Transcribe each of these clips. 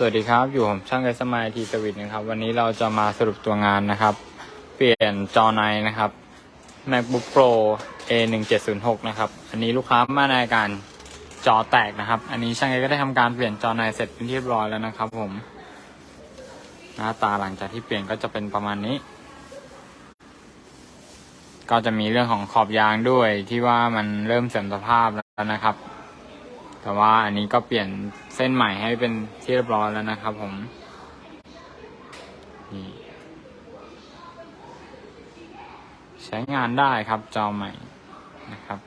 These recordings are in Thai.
สวัสดีครับ อยู่ผมช่างไกสมายทีสวิตนะครับ วันนี้เราจะมาสรุปตัวงานนะครับ เปลี่ยนจอในนะครับ MacBook Pro A 1 7 0 6นะครับ อันนี้ลูกค้ามาในอาการจอแตกนะครับ อันนี้ช่างไกก็ได้ทำการเปลี่ยนจอในเสร็จเป็นที่เรียบร้อยแล้วนะครับ ผม หน้าตาหลังจากที่เปลี่ยนก็จะเป็นประมาณนี้ ก็จะมีเรื่องของขอบยางด้วยที่ว่ามันเริ่มเสื่อมสภาพแล้วนะครับ แต่ว่าอันนี้ก็เปลี่ยนเส้นใหม่ให้เป็นที่เรียบร้อยแล้วนะครับผมนี่ใช้งานได้ครับจอใหม่นะครับ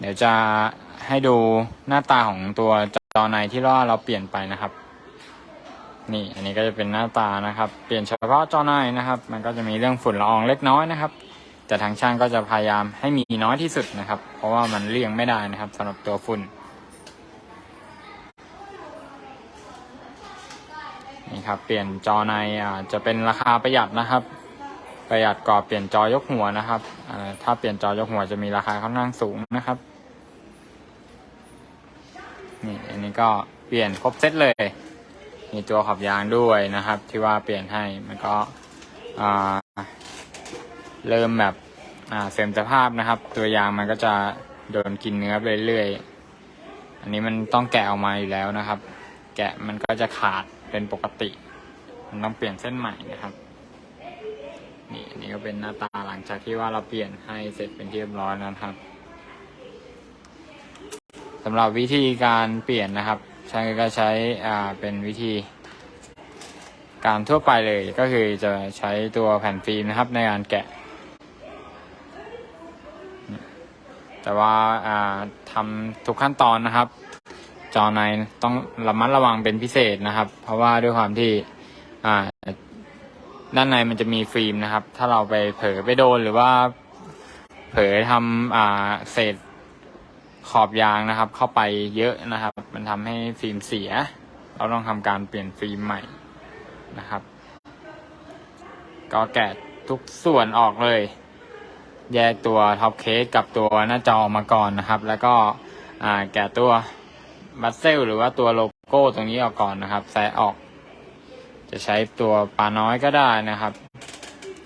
เดี๋ยวจะให้ดูหน้าตาของตัวจอในที่ว่าเราเปลี่ยนไปนะครับ นี่อันนี้ก็จะเป็นหน้าตานะครับ เปลี่ยนเฉพาะจอหน้านะครับ มันก็จะมีเรื่องฝุ่นละอองเล็กน้อยนะครับ แต่ทางช่างก็จะพยายามให้มีน้อยที่สุดนะครับ เพราะว่ามันเลี่ยงไม่ได้นะครับสำหรับตัวฝุ่นนี่ครับเปลี่ยนจอในอ่าจะเป็นราคาประหยัดนะครับ ประหยัดกว่าเปลี่ยนจอยกหัวนะครับอ่าถ้าเปลี่ยนจอยกหัวจะมีราคาค่อนข้างสูงนะครับนี่อันนี้ก็เปลี่ยนครบเซตเลย มีตัวขอบยางด้วยนะครับ ที่ว่าเปลี่ยนให้มันก็เริ่มแบบเสื่อมสภาพนะครับ ตัวยางมันก็จะโดนกินเนื้อไปเรื่อยๆอันนี้มันต้องแกะออกมาอยู่แล้วนะครับ แกะมันก็จะขาดเป็นปกติ มันต้องเปลี่ยนเส้นใหม่นะครับ นี่อันนี้ก็เป็นหน้าตาหลังจากที่ว่าเราเปลี่ยนให้เสร็จเป็นที่เรียบร้อยแล้วนะครับสำหรับวิธีการเปลี่ยนนะครับ ช่างก็ใช้อ่าเป็นวิธี การทั่วไปเลยก็คือจะใช้ตัวแผ่นฟิล์มนะครับในการแกะ แต่ว่าอ่าทำทุกขั้นตอนนะครับ จอในต้องระมัดระวังเป็นพิเศษนะครับ เพราะว่าด้วยความที่อ่าด้านในมันจะมีฟิล์มนะครับ ถ้าเราไปเผลอไปโดนหรือว่า เผลอทำอ่าเศษ ขอบยางนะครับ เข้าไปเยอะนะครับ มันทำให้ฟิล์มเสีย เราต้องทำการเปลี่ยนฟิล์มใหม่นะครับ ก็แกะทุกส่วนออกเลย แยกตัวท็อปเคสกับตัวหน้าจอมาก่อนนะครับ แล้วก็แกะตัวบัสเซลหรือว่าตัวโลโก้ตรงนี้ออกก่อนนะครับแซะออก จะใช้ตัวปลาน้อยก็ได้นะครับ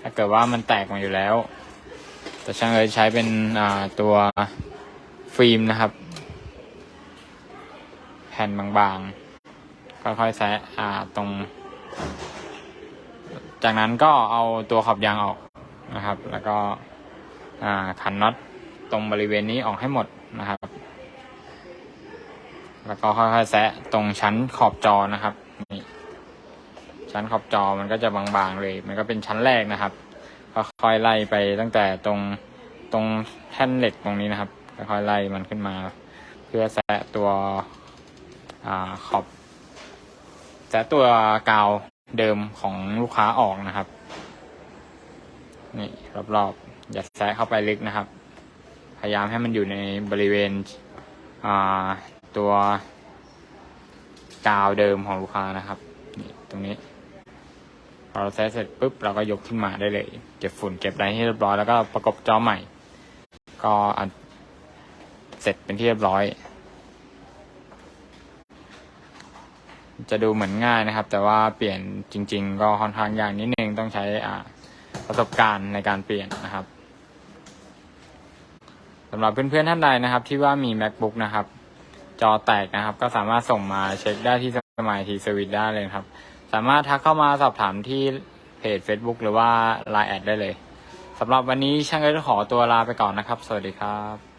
ถ้าเกิดว่ามันแตกมาอยู่แล้ว แต่ช่างเลยใช้เป็นตัว ฟิล์มนะครับ แผ่นบางๆ ค่อยๆแซะอ่าตรง จากนั้นก็เอาตัวขอบยางออกนะครับ แล้วก็ขันน็อตตรงบริเวณนี้ออกให้หมดนะครับ แล้วก็ค่อยๆแซะตรงชั้นขอบจอนะครับนี่ชั้นขอบจอมันก็จะบางๆเลย มันก็เป็นชั้นแรกนะครับค่อยๆไล่ไปตั้งแต่ตรงตรงแท่นเหล็กตรงนี้นะครับ ค่อยๆไล่มันขึ้นมา เพื่อแซะตัวอขอบแซะตัวกาวเดิมของลูกค้าออกนะครับ นี่รอบๆ อย่าแซะเข้าไปลึกนะครับ พยายามให้มันอยู่ในบริเวณตัวกาวเดิมของลูกค้านะครับ นี่ตรงนี้พอเราแซะเสร็จปุ๊บเราก็ยกขึ้นมาได้เลย เก็บฝุ่นเก็บอะไรให้เรียบร้อยแล้วก็ประกบจอใหม่ ก็อัน เสร็จเป็นที่เรียบร้อย จะดูเหมือนง่ายนะครับ แต่ว่าเปลี่ยนจริง ๆ ก็ค่อนข้างยากนิดนึงต้องใช้ประสบการณ์ในการเปลี่ยนนะครับสำหรับเพื่อนๆท่านใดนะครับ ที่ว่ามี macbook นะครับ จอแตกนะครับ ก็สามารถส่งมาเช็คได้ที่สมัยทีสวิตได้เลยครับ สามารถทักเข้ามาสอบถามที่เพจ Facebook หรือว่า Line แอดได้เลยสำหรับวันนี้ช่างเอิร์ขอตัวลาไปก่อนนะครับ สวัสดีครับ